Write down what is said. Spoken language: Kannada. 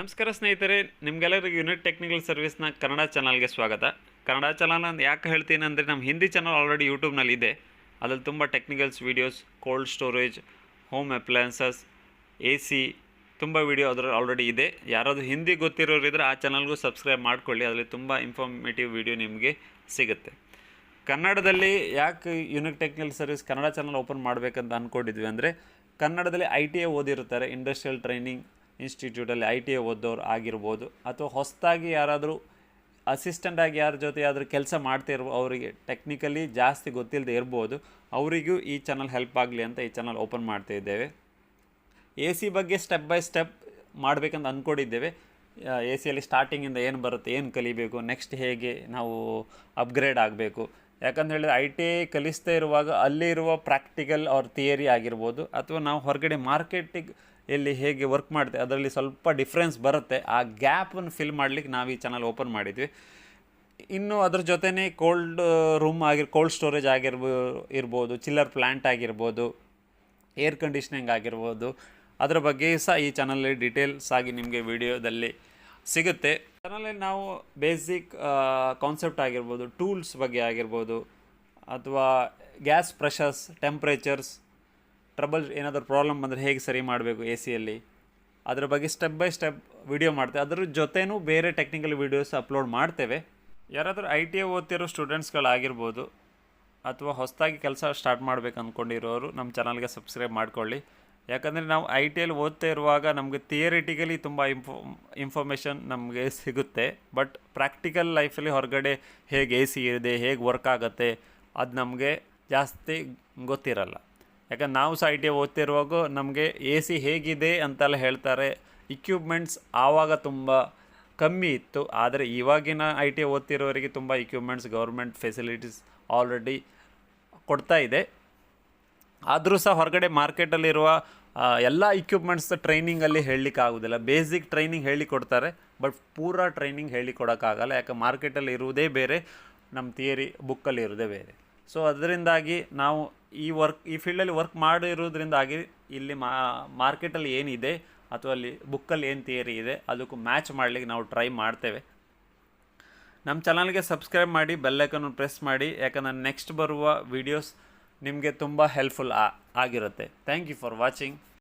ನಮಸ್ಕಾರ ಸ್ನೇಹಿತರೆ, ನಿಮಗೆಲ್ಲರಿಗೂ ಯೂನಿಟ್ ಟೆಕ್ನಿಕಲ್ ಸರ್ವಿಸ್ನ ಕನ್ನಡ ಚಾನಲ್ಗೆ ಸ್ವಾಗತ. ಕನ್ನಡ ಚಾನಲ್ ಯಾಕೆ ಹೇಳ್ತೀನಿ ಅಂದರೆ ನಮ್ಮ ಹಿಂದಿ ಚಾನಲ್ ಆಲ್ರೆಡಿ ಯೂಟ್ಯೂಬ್ನಲ್ಲಿ ಇದೆ. ಅದ್ರಲ್ಲಿ ತುಂಬ technicals videos cold storage home appliances A C ತುಂಬ ವೀಡಿಯೋ ಅದರಲ್ಲಿ ಆಲ್ರೆಡಿ ಇದೆ. ಯಾರಾದರೂ ಹಿಂದಿ ಗೊತ್ತಿರೋರಿದ್ರೆ ಆ ಚಾನಲ್ಗೂ ಸಬ್ಸ್ಕ್ರೈಬ್ ಮಾಡ್ಕೊಳ್ಳಿ. ಅದರಲ್ಲಿ ತುಂಬ ಇನ್ಫಾರ್ಮೇಟಿವ್ ವೀಡಿಯೋ ನಿಮಗೆ ಸಿಗುತ್ತೆ. ಕನ್ನಡದಲ್ಲಿ ಯಾಕೆ unique technical service Kannada channel open ಮಾಡಬೇಕಂತ ಅಂದ್ಕೊಂಡಿದ್ವಿ ಅಂದರೆ ಕನ್ನಡದಲ್ಲಿ ಐ ಟಿ ಐ ಓದಿರುತ್ತಾರೆ ಇಂಡಸ್ಟ್ರಿಯಲ್ ಟ್ರೈನಿಂಗ್ ಇನ್ಸ್ಟಿಟ್ಯೂಟಲ್ಲಿ ಐ ಟಿ ಐ ಓದೋರು ಆಗಿರ್ಬೋದು ಅಥವಾ ಹೊಸದಾಗಿ ಯಾರಾದರೂ ಅಸಿಸ್ಟೆಂಟಾಗಿ ಯಾರ ಜೊತೆ ಆದರೂ ಕೆಲಸ ಮಾಡ್ತಿರೋ ಅವರಿಗೆ ಟೆಕ್ನಿಕಲಿ ಜಾಸ್ತಿ ಗೊತ್ತಿಲ್ಲದೆ ಇರ್ಬೋದು, ಅವರಿಗೂ ಈ ಚಾನಲ್ ಹೆಲ್ಪ್ ಆಗಲಿ ಅಂತ ಈ ಚಾನಲ್ ಓಪನ್ ಮಾಡ್ತಾ ಇದ್ದೇವೆ. ಎ ಸಿ ಬಗ್ಗೆ ಸ್ಟೆಪ್ ಬೈ ಸ್ಟೆಪ್ ಮಾಡಬೇಕಂತ ಅಂದ್ಕೊಂಡಿದ್ದೇವೆ ಎ ಸಿಯಲ್ಲಿ ಸ್ಟಾರ್ಟಿಂಗಿಂದ ಏನು ಬರುತ್ತೆ, ಏನು ಕಲಿಬೇಕು ನೆಕ್ಸ್ಟ್ ಹೇಗೆ ನಾವು ಅಪ್ಗ್ರೇಡ್ ಆಗಬೇಕು. ಯಾಕಂತ ಹೇಳಿದ್ರೆ ಐ ಟಿ ಐ ಕಲಿಸ್ತಾ ಇರುವಾಗ ಅಲ್ಲಿರುವ ಪ್ರಾಕ್ಟಿಕಲ್ ಅವ್ರ ಥಿಯರಿ ಆಗಿರ್ಬೋದು, ಅಥವಾ ನಾವು ಹೊರಗಡೆ ಮಾರ್ಕೆಟಿಗೆ ಎಲ್ಲಿ ಹೇಗೆ ವರ್ಕ್ ಮಾಡಿದೆ ಅದರಲ್ಲಿ ಸ್ವಲ್ಪ ಡಿಫ್ರೆನ್ಸ್ ಬರುತ್ತೆ. ಆ ಗ್ಯಾಪನ್ನು ಫಿಲ್ ಮಾಡಲಿಕ್ಕೆ ನಾವು ಈ ಚಾನಲ್ ಓಪನ್ ಮಾಡಿದ್ವಿ. ಇನ್ನು ಅದ್ರ ಜೊತೆನೇ ಕೋಲ್ಡ್ ರೂಮ್ ಆಗಿರ್ ಕೋಲ್ಡ್ ಸ್ಟೋರೇಜ್ ಆಗಿರ್ಬೋ, ಇರ್ಬೋದು ಚಿಲ್ಲರ್ ಪ್ಲ್ಯಾಂಟ್ ಆಗಿರ್ಬೋದು ಏರ್ ಕಂಡೀಷ್ನಿಂಗ್ ಆಗಿರ್ಬೋದು. ಅದರ ಬಗ್ಗೆ ಸಹ ಈ ಚಾನಲಲ್ಲಿ ಡೀಟೇಲ್ಸ್ ಆಗಿ ನಿಮಗೆ ವಿಡಿಯೋದಲ್ಲಿ ಸಿಗುತ್ತೆ. ಚಾನಲಲ್ಲಿ ನಾವು ಬೇಸಿಕ್ ಕಾನ್ಸೆಪ್ಟ್ ಆಗಿರ್ಬೋದು ಟೂಲ್ಸ್ ಬಗ್ಗೆ ಆಗಿರ್ಬೋದು, ಅಥವಾ ಗ್ಯಾಸ್ ಪ್ರೆಷರ್ಸ್ ಟೆಂಪ್ರೇಚರ್ಸ್ ಟ್ರಬಲ್ ಏನಾದರೂ ಪ್ರಾಬ್ಲಮ್ ಬಂದರೆ ಹೇಗೆ ಸರಿ ಮಾಡಬೇಕು ಎ ಸಿಯಲ್ಲಿ ಅದರ ಬಗ್ಗೆ ಸ್ಟೆಪ್ ಬೈ ಸ್ಟೆಪ್ ವಿಡಿಯೋ ಮಾಡ್ತೇವೆ. ಅದರ ಜೊತೆನೂ ಬೇರೆ ಟೆಕ್ನಿಕಲ್ ವೀಡಿಯೋಸ್ ಅಪ್ಲೋಡ್ ಮಾಡ್ತೇವೆ. ಯಾರಾದರೂ ಐ ಟಿ ಐ ಓದ್ತಿರೋ ಸ್ಟೂಡೆಂಟ್ಸ್ಗಳಾಗಿರ್ಬೋದು ಅಥವಾ ಹೊಸದಾಗಿ ಕೆಲಸ ಸ್ಟಾರ್ಟ್ ಮಾಡ್ಬೇಕು ಅಂದ್ಕೊಂಡಿರೋರು ನಮ್ಮ ಚಾನಲ್ಗೆ ಸಬ್ಸ್ಕ್ರೈಬ್ ಮಾಡ್ಕೊಳ್ಳಿ. ಯಾಕಂದರೆ ನಾವು ಐ ಟಿ ಐಲಿ ಓದ್ತಾ ಇರುವಾಗ ನಮಗೆ ಥಿಯರಿಟಿಕಲಿ ತುಂಬ ಇಂಫೋ ಇನ್ಫಾರ್ಮೇಷನ್ ನಮಗೆ ಸಿಗುತ್ತೆ. ಬಟ್ ಪ್ರಾಕ್ಟಿಕಲ್ ಲೈಫಲ್ಲಿ ಹೊರಗಡೆ ಹೇಗೆ ಎ ಸಿ ಇದೆ, ಹೇಗೆ ವರ್ಕ್ ಆಗುತ್ತೆ, ಅದು ನಮಗೆ ಜಾಸ್ತಿ ಗೊತ್ತಿರಲ್ಲ. ಯಾಕಂದ್ರೆ ನಾವು ಸಹ ಐ ಟಿ ಓದ್ತಿರುವಾಗ ನಮಗೆ ಎ ಸಿ ಹೇಗಿದೆ ಅಂತೆಲ್ಲ ಹೇಳ್ತಾರೆ. ಇಕ್ವಿಪ್ಮೆಂಟ್ಸ್ ಆವಾಗ ತುಂಬ ಕಮ್ಮಿ ಇತ್ತು. ಆದರೆ ಇವಾಗಿನ ಐ ಟಿ ಓದ್ತಿರೋರಿಗೆ ತುಂಬ ಇಕ್ವಿಪ್ಮೆಂಟ್ಸ್ ಗೌರ್ಮೆಂಟ್ ಫೆಸಿಲಿಟೀಸ್ ಆಲ್ರೆಡಿ ಕೊಡ್ತಾ ಇದೆ. ಆದರೂ ಸಹ ಹೊರಗಡೆ ಮಾರ್ಕೆಟಲ್ಲಿರುವ ಎಲ್ಲ ಇಕ್ವಿಪ್ಮೆಂಟ್ಸ್ ಟ್ರೈನಿಂಗಲ್ಲಿ ಹೇಳಲಿಕ್ಕೆ ಆಗೋದಿಲ್ಲ. ಬೇಸಿಕ್ ಟ್ರೈನಿಂಗ್ ಹೇಳಿ ಕೊಡ್ತಾರೆ ಬಟ್ ಪೂರಾ ಟ್ರೈನಿಂಗ್ ಹೇಳಿ ಕೊಡೋಕ್ಕಾಗಲ್ಲ ಯಾಕೆ ಮಾರ್ಕೆಟಲ್ಲಿ ಇರುವುದೇ ಬೇರೆ ನಮ್ಮ ಥಿಯರಿ ಬುಕ್ಕಲ್ಲಿ ಇರೋದೇ ಬೇರೆ. ಸೊ ಅದರಿಂದಾಗಿ ನಾವು ಈ ವರ್ಕ್ ಈ ಫೀಲ್ಡಲ್ಲಿ ವರ್ಕ್ ಮಾಡಿರೋದ್ರಿಂದಾಗಿ ಇಲ್ಲಿ ಮಾ ಮಾರ್ಕೆಟಲ್ಲಿ ಏನಿದೆ ಅಥವಾ ಅಲ್ಲಿ ಬುಕ್ಕಲ್ಲಿ ಏನು ಥಿಯರಿ ಇದೆ ಅದಕ್ಕೂ ಮ್ಯಾಚ್ ಮಾಡಲಿಕ್ಕೆ ನಾವು ಟ್ರೈ ಮಾಡ್ತೇವೆ. ನಮ್ಮ ಚಾನಲ್ಗೆ ಸಬ್ಸ್ಕ್ರೈಬ್ ಮಾಡಿ ಬೆಲ್ಲೈಕನ್ನು ಪ್ರೆಸ್ ಮಾಡಿ, ಯಾಕಂದರೆ ನೆಕ್ಸ್ಟ್ ಬರುವ ವೀಡಿಯೋಸ್ ನಿಮಗೆ ತುಂಬ ಹೆಲ್ಪ್ಫುಲ್ ಆಗಿರುತ್ತೆ. Thank you for watching